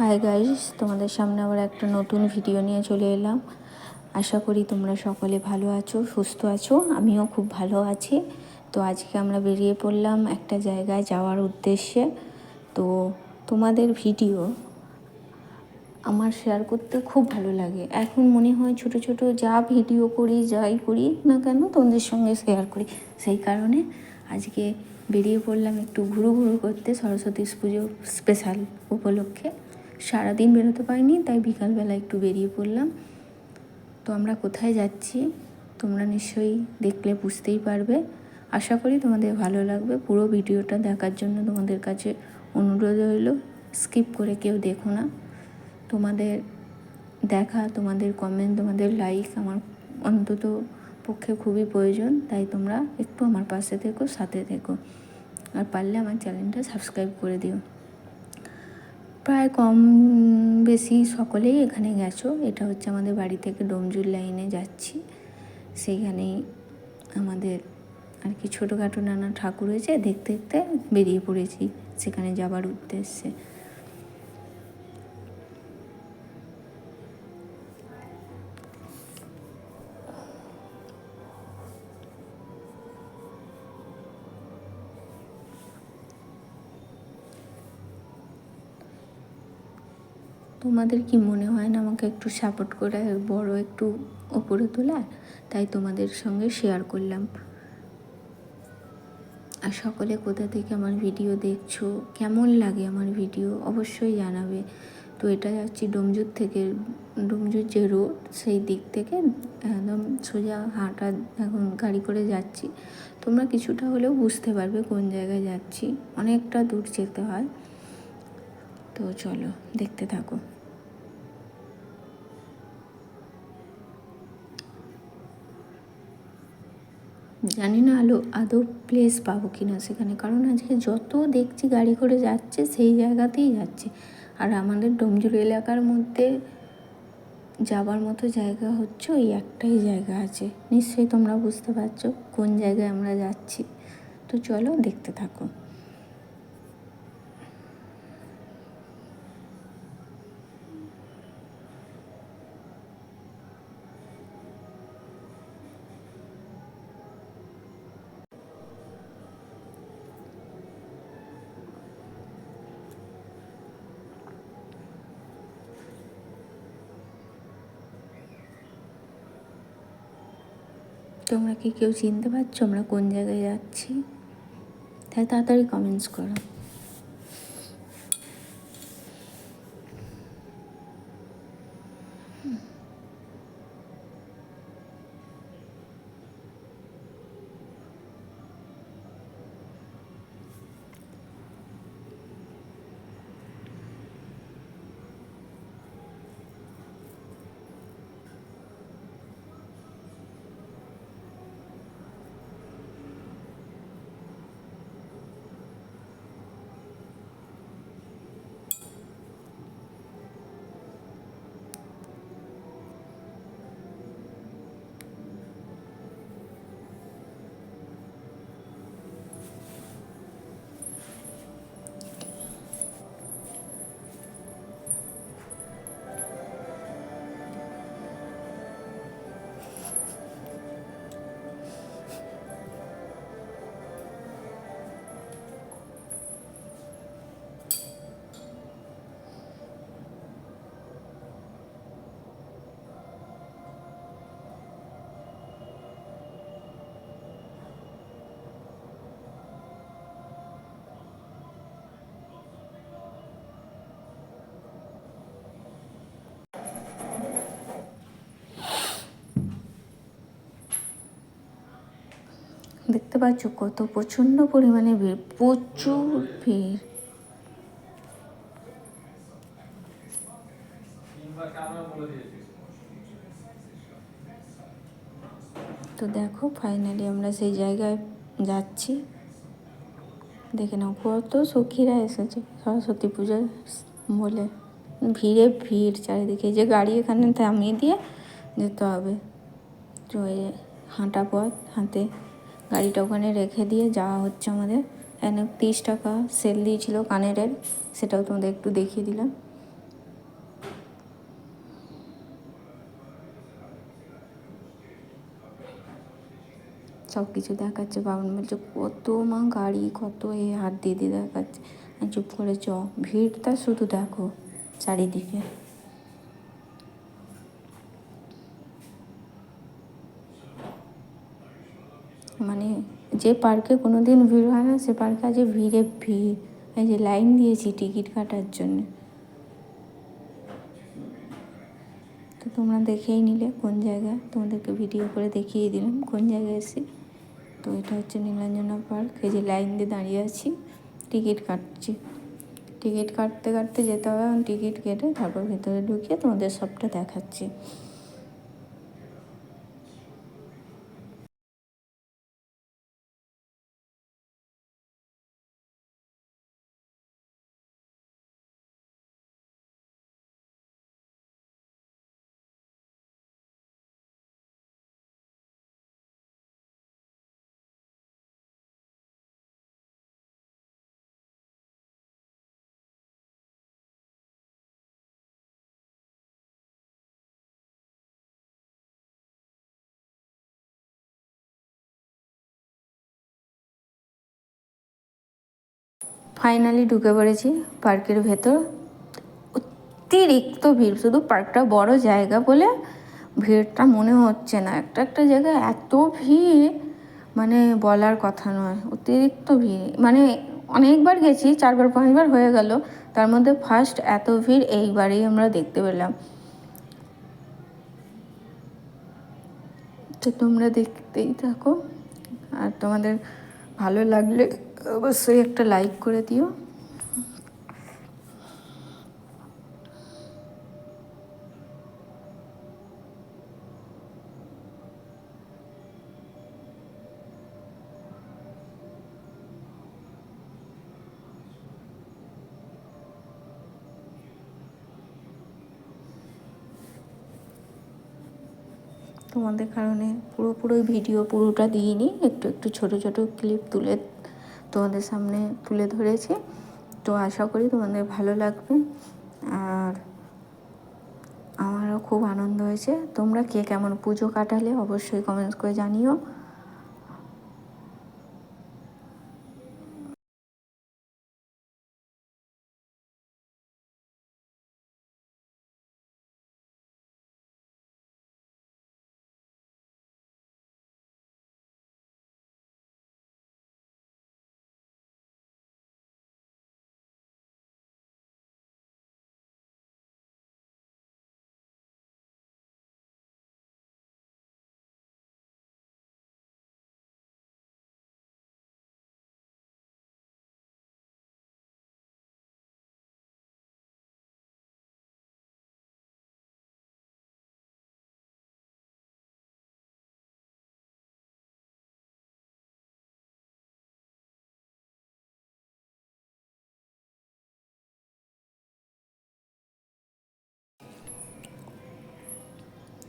Hi guys তোমাদের সামনে আবার একটা নতুন ভিডিও নিয়ে চলে এলাম। আশা করি তোমরা সকলে ভালো আছো, সুস্থ আছো, আমিও খুব ভালো আছি। তো আজকে আমরা বেরিয়ে পড়লাম একটা জায়গায় যাওয়ার উদ্দেশ্যে। তো তোমাদের ভিডিও আমার শেয়ার করতে খুব ভালো লাগে। এখন মনে হয় ছোট ছোট যা ভিডিও করি, যাই করি না কেন তোমাদের সঙ্গে শেয়ার করি। সেই কারণে আজকে বেরিয়ে পড়লাম একটু ঘুরু ঘুরু করতে সরস্বতী পুজো স্পেশাল উপলক্ষে। সারাদিন বেরোতে পারিনি, তাই বিকালবেলা একটু বেরিয়ে পড়লাম। তো আমরা কোথায় যাচ্ছি, তোমরা নিশ্চয়ই দেখলে বুঝতেই পারবে। আশা করি তোমাদের ভালো লাগবে। পুরো ভিডিওটা দেখার জন্য তোমাদের কাছে অনুরোধ রইল, স্কিপ করে কেউ দেখো না। তোমাদের দেখা, তোমাদের কমেন্ট তোমাদের লাইক আমার অন্তত পক্ষে খুবই প্রয়োজন, তাই তোমরা একটু আমার পাশে থেকো, সাথে থেকো। আর পারলে আমার চ্যানেলটা সাবস্ক্রাইব করে দিও। প্রায় কম, বেশি সকলেই এখানে গেছো। এটা হচ্ছে আমাদের বাড়ি থেকে ডোমজুর লাইনে যাচ্ছি। সেইখানেই আমাদের আর কি ছোটোখাটো নানা ঠাকুর হয়েছে। দেখতে দেখতে বেরিয়ে পড়েছি সেখানে যাবার উদ্দেশ্যে। তোমাদের কি মনে হয় না আমাকে একটু সাপোর্ট করে, বড় একটু ওপরে তোলার? তাই তোমাদের সঙ্গে শেয়ার করলাম। আর সকলে কোথা থেকে আমার ভিডিও দেখছ, কেমন লাগে আমার ভিডিও অবশ্যই জানাবে। তো এটা যাচ্ছি ডোমজুর থেকে, ডোমজুর যে রোড সেই দিক থেকে একদম সোজা হাঁটা এখন গাড়ি করে যাচ্ছি। তোমরা কিছুটা হলেও বুঝতে পারবে কোন জায়গায় যাচ্ছি। অনেকটা দূর যেতে হয়। তো চলো, দেখতে থাকো। জানি না আলো আদৌ প্লেস পাবো কি না সেখানে। কারণ আজকে যত দেখছি গাড়ি করে যাচ্ছে, সেই জায়গাতেই যাচ্ছে। আর আমাদের ডোমজুর এলাকার মধ্যে যাবার মতো জায়গা হচ্ছে ওই একটাই জায়গা আছে। নিশ্চয়ই তোমরা বুঝতে পারছ কোন জায়গায় আমরা যাচ্ছি। তো চলো দেখতে থাকো। তোমরা কি কেউ চিনতে পারছ আমরা কোন জায়গায় যাচ্ছি? তাই তাড়াতাড়ি কমেন্টস করো। দেখতে পাচ্ছ কত প্রচণ্ড পরিমাণে ভিড়, প্রচুর ভিড়। তো দেখো ফাইনালি আমরা সেই জায়গায় যাচ্ছি। দেখে নাও, কত সখীরা এসেছে। সরস্বতী পুজো বলে ভিড়ে ভিড়, চারিদিকে। যে গাড়ি এখানে থামিয়ে দিয়ে যেতে হবে। তো হাঁটা পথ হাতে গাড়িটা ওখানে রেখে দিয়ে যাওয়া হচ্ছে আমাদের। এখানে তিরিশ টাকা সেল দিয়েছিল কানেরের, সেটাও তোমাদের একটু দেখিয়ে দিলাম। সব কিছু দেখাচ্ছে, বাবন বলছে, কত মা গাড়ি, কত এ হাত দিয়ে দিয়ে দেখাচ্ছে। চুপ করে চ, ভিড়টা শুধু দেখো চারিদিকে। যে পার্কে কোনো দিন ভিড় হয় না, সে পার্কে আজ ভিড়ে ভিড়। এই যে লাইন দিয়েছি টিকিট কাটার জন্য। তো তোমরা দেখেই নিলে কোন জায়গায়। তোমাদেরকে ভিডিও করে দেখিয়ে দিলাম কোন জায়গায় এসে। তো এটা হচ্ছে নীলাঞ্জনা পার্ক। এই যে লাইন দিয়ে দাঁড়িয়ে আছি, টিকিট কাটছি। টিকিট কাটতে কাটতে যেতে হবে এবং টিকিট কেটে তারপর ভেতরে ঢুকিয়ে তোমাদের সবটা দেখাচ্ছি। ফাইনালি ঢুকে পড়েছি পার্কের ভেতর। অতিরিক্ত ভিড়, শুধু পার্কটা বড় জায়গা বলে ভিড়টা মনে হচ্ছে না। একটা একটা জায়গায় এত ভিড় মানে বলার কথা নয়, অতিরিক্ত ভিড়। মানে অনেকবার গেছি, চারবার, পাঁচবার হয়ে গেল, তার মধ্যে ফার্স্ট এত ভিড় এইবারেই আমরা দেখতে পেলাম। তো তোমরা দেখতেই থাকো, আর তোমাদের ভালো লাগলে অবশ্যই একটা লাইক করে দিও। তোমাদের কারণে পুরোপুরোই ভিডিও পুরোটা দিইনি, একটু একটু ছোট ছোট ক্লিপ তুলে তোমাদের সামনে তুলে ধরেছি। তো আশা করি তোমাদের ভালো লাগবে। আর আমারও খুব আনন্দ হয়েছে। তোমরা কে কেমন পুজো কাটালে অবশ্যই কমেন্টস করে জানিও।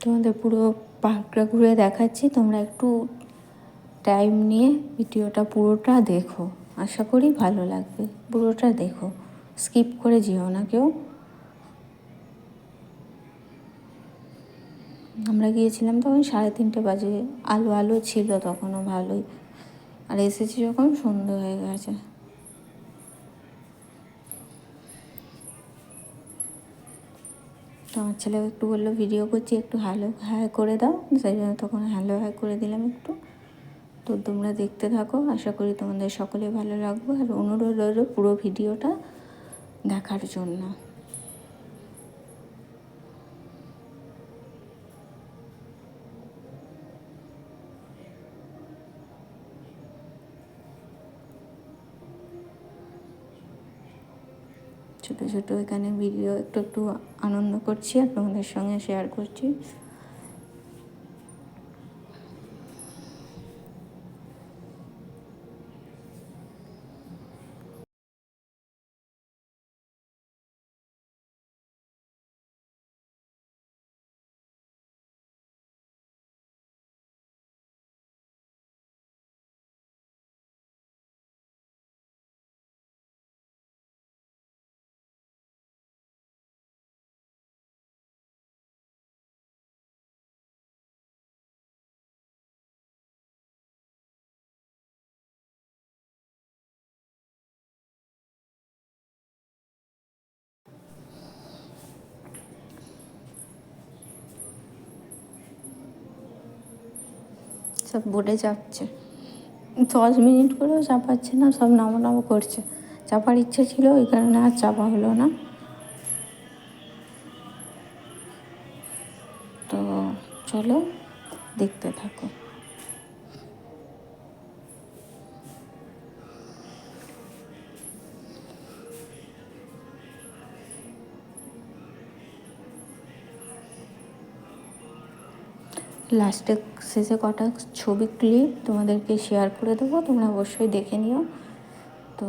তোমাদের পুরো পার্কটা ঘুরে দেখাচ্ছি। তোমরা একটু টাইম নিয়ে ভিডিওটা পুরোটা দেখো। আশা করি ভালো লাগবে। পুরোটা দেখো। স্কিপ করে যেও না কেউ। আমরা গিয়েছিলাম তখন সাড়ে তিনটে বাজে। আলো আলো ছিল তখনও ভালোই। আর এসেছি যখন সন্ধ্যে হয়ে গেছে। আমার ছেলেও একটু বলল, ভিডিও করছি, একটু হ্যালো হ্যাঁ করে দাও। সেই জন্য তখন হ্যালো হ্যাঁ করে দিলাম একটু। তো তোমরা দেখতে থাকো, আশা করি তোমাদের সকলে ভালো লাগবে। আর অনুরোধ রইল পুরো ভিডিওটা দেখার জন্য। ছোটো এখানে ভিডিও একটু একটু আনন্দ করছি আর তোমাদের সঙ্গে শেয়ার করছি। সব বোর্ডে চাপছে। দশ মিনিট করেও চাপাচ্ছে না, সব নামো নামো করছে। চাপার ইচ্ছে ছিল ওই কারণে আর চাপা হলো না। তো চলো, দেখতে থাকো। লাস্টে শেষে কটা ছবি ক্লিপ তোমাদেরকে শেয়ার করে দেবো, তোমরা অবশ্যই দেখে নিও। তো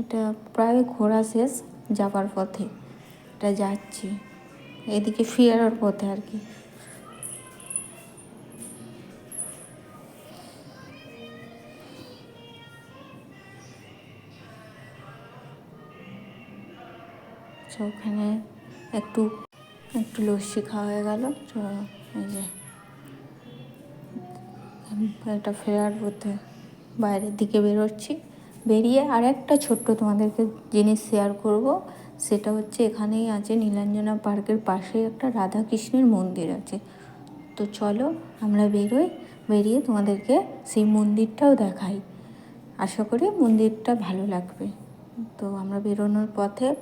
এটা প্রায় ঘোরা শেষ যাবার পথে, এটা যাচ্ছি। এদিকে ফেরার পথে আর কি। তো ওখানে একটু একটু লস্যি খাওয়া হয়ে গেল, তো যে এটা ফেরার পথে বাইরের দিকে বেরোচ্ছি। বেরিয়ে আর একটা ছোট্ট তোমাদেরকে জিনিস শেয়ার করব। সেটা হচ্ছে এখানেই আছে নীলাঞ্জনা পার্কের পাশে একটা রাধাকৃষ্ণের মন্দির আছে। তো চলো আমরা বেরোই, বেরিয়ে তোমাদেরকে সেই মন্দিরটাও দেখাই। আশা করি মন্দিরটা ভালো লাগবে। তো আমরা বেরোনোর পথে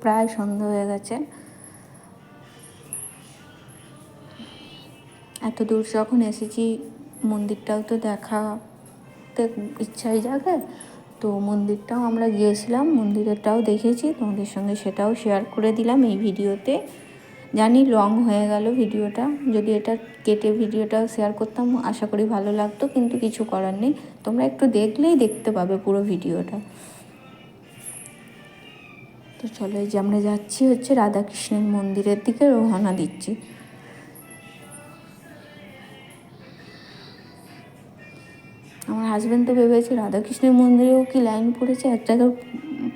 প্রায় সন্ধ্যা হয়ে গেছে। এত দূর যখন এসেছি, মন্দিরটাও তো দেখাতে ইচ্ছাই জাগে। তো মন্দিরটাও আমরা গিয়েছিলাম, মন্দিরেরটাও দেখেছি, তোমাদের সঙ্গে সেটাও শেয়ার করে দিলাম এই ভিডিওতে। জানি লং হয়ে গেল ভিডিওটা, যদি এটা কেটে ভিডিওটাও শেয়ার করতাম, আশা করি ভালো লাগতো, কিন্তু কিছু করার নেই। তোমরা একটু দেখলেই দেখতে পাবে পুরো ভিডিওটা। তো চলো এই যে আমরা যাচ্ছি হচ্ছে রাধাকৃষ্ণের মন্দিরের দিকে রওনা দিচ্ছি। আমার হাজব্যান্ড তো ভেবেছে, রাধাকৃষ্ণের মন্দিরেও কি লাইন পড়েছে? এক জায়গায়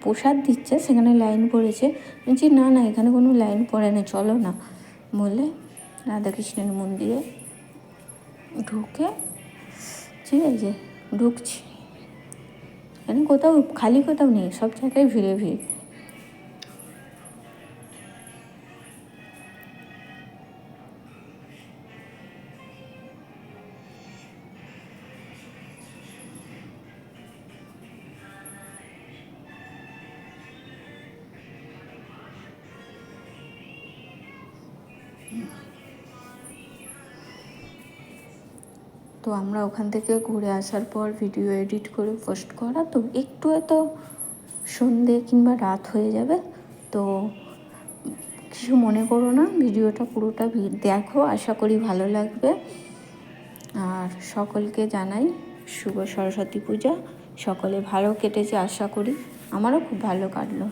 প্রসাদ দিচ্ছে, সেখানে লাইন পড়েছে। বলছি, না না, এখানে কোনো লাইন পড়ে না, চলো না। বলে রাধাকৃষ্ণের মন্দিরে ঢুকে, ঠিক আছে, ঢুকছি। এখানে কোথাও, খালি কোথাও নেই, সব জায়গায় ভিড়ে ভিড়। তো আমরা ওখান থেকে ঘুরে আসার পর ভিডিও এডিট করে পোস্ট করা, তো একটু হয়তো সন্ধে কিংবা রাত হয়ে যাবে। তো কিছু মনে করো না, ভিডিওটা পুরোটা দেখো, আশা করি ভালো লাগবে। আর সকলকে জানাই শুভ সরস্বতী পূজা। সকলে ভালো কেটেছে আশা করি। আমারও খুব ভালো কাটলো।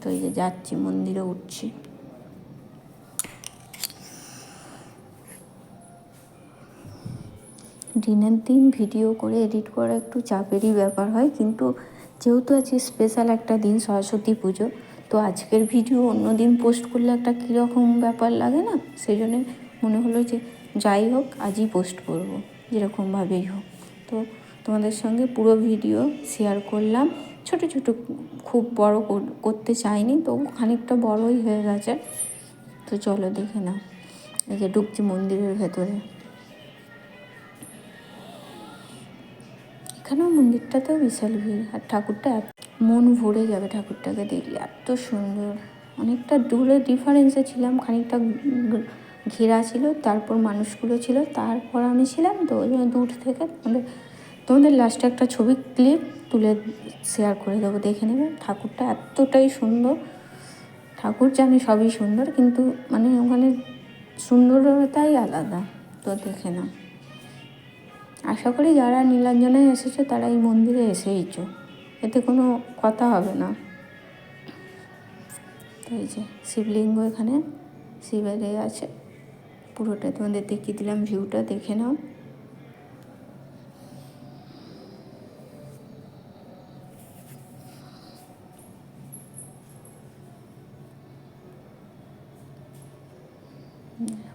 তো এই যে যাচ্ছি, মন্দিরে উঠছি। দিনের দিন ভিডিও করে এডিট করা একটু চাপেরই ব্যাপার হয়, কিন্তু যেহেতু আছে স্পেশাল একটা দিন সরস্বতী পুজো, তো আজকের ভিডিও অন্য দিন পোস্ট করলে একটা কীরকম ব্যাপার লাগে না? সেই জন্যে মনে হলো যে যাই হোক, আজই পোস্ট করব, যেরকমভাবেই হোক। তো তোমাদের সঙ্গে পুরো ভিডিও শেয়ার করলাম। ছোট ছোট খুব বড় করতে চাইনি, তো খানিকটা বড়ই হয়ে গেছে। তো চলো দেখে নাও, এই যে ঢুকছি মন্দিরের ভেতরে। এখানেও মন্দিরটাতেও বিশাল ভিড়। আর ঠাকুরটা মন ভরে যাবে ঠাকুরটাকে দেখলে। এত সুন্দর। অনেকটা দূরে ডিফারেন্সে ছিলাম। খানিকটা ঘেরা ছিল, তারপর মানুষগুলো ছিল। তারপর আমি ছিলাম তো ওই জন্য দূর থেকে তোমাদের তোমাদের লাস্টে একটা ছবি ক্লিপ তুলে শেয়ার করে দেবো, দেখে নেবে। ঠাকুরটা এতটাই সুন্দর। ঠাকুর জানি সবই সুন্দর, কিন্তু মানে ওখানে সুন্দরতাই আলাদা। তো দেখে নাও। আশা করি যারা নীলাঞ্জনে এসেছ তারা এই মন্দিরে এসেইছো। এতে কোনো কথা হবে না। এই যে শিবলিঙ্গ এখানে, শিবের আছে। পুরোটা তোমাদের দেখিয়ে দিলাম, ভিউটা দেখে নাও।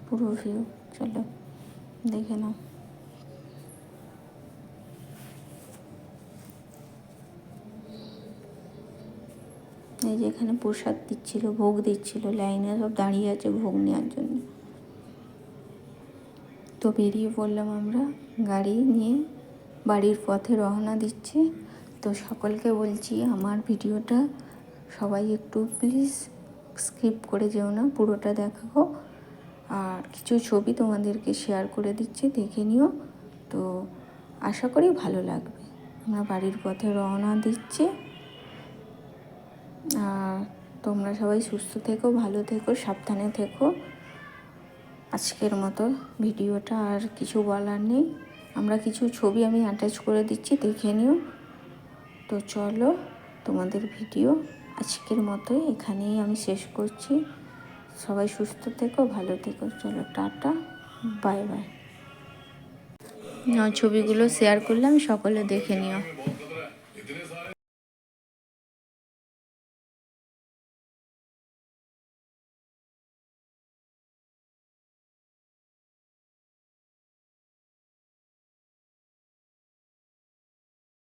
পুরো ভিউ, চলো, দেখে নাও। এই যে এখানে প্রসাদ দিচ্ছিল, ভোগ দিচ্ছিল, লাইনে সব দাঁড়িয়ে আছে ভোগ নেওয়ার জন্য। তো বেরিয়ে পড়লাম আমরা, গাড়ি নিয়ে বাড়ির পথে রওনা দিচ্ছে। তো সকলকে বলছি, আমার ভিডিওটা সবাই একটু প্লিজ স্কিপ করে যেও না, পুরোটা দেখাও। আর কিছু ছবি তোমাদেরকে শেয়ার করে দিচ্ছি, দেখে নিও। তো আশা করি ভালো লাগবে। আমরা বাড়ির পথে রওনা দিচ্ছি। আর তোমরা সবাই সুস্থ থেকো, ভালো থেকো, সাবধানে থেকো। আজকের মতো ভিডিওটা আর কিছু বলার নেই। আমরা কিছু ছবি আমি অ্যাটাচ করে দিচ্ছি, দেখে নিও। তো চলো, তোমাদের ভিডিও আজকের মতো এখানেই আমি শেষ করছি। সবাই সুস্থ থেকো, ভালো থেকো। চলো, টাটা, বাই বাই। ছবিগুলো শেয়ার করলাম, সকলে দেখে নিও।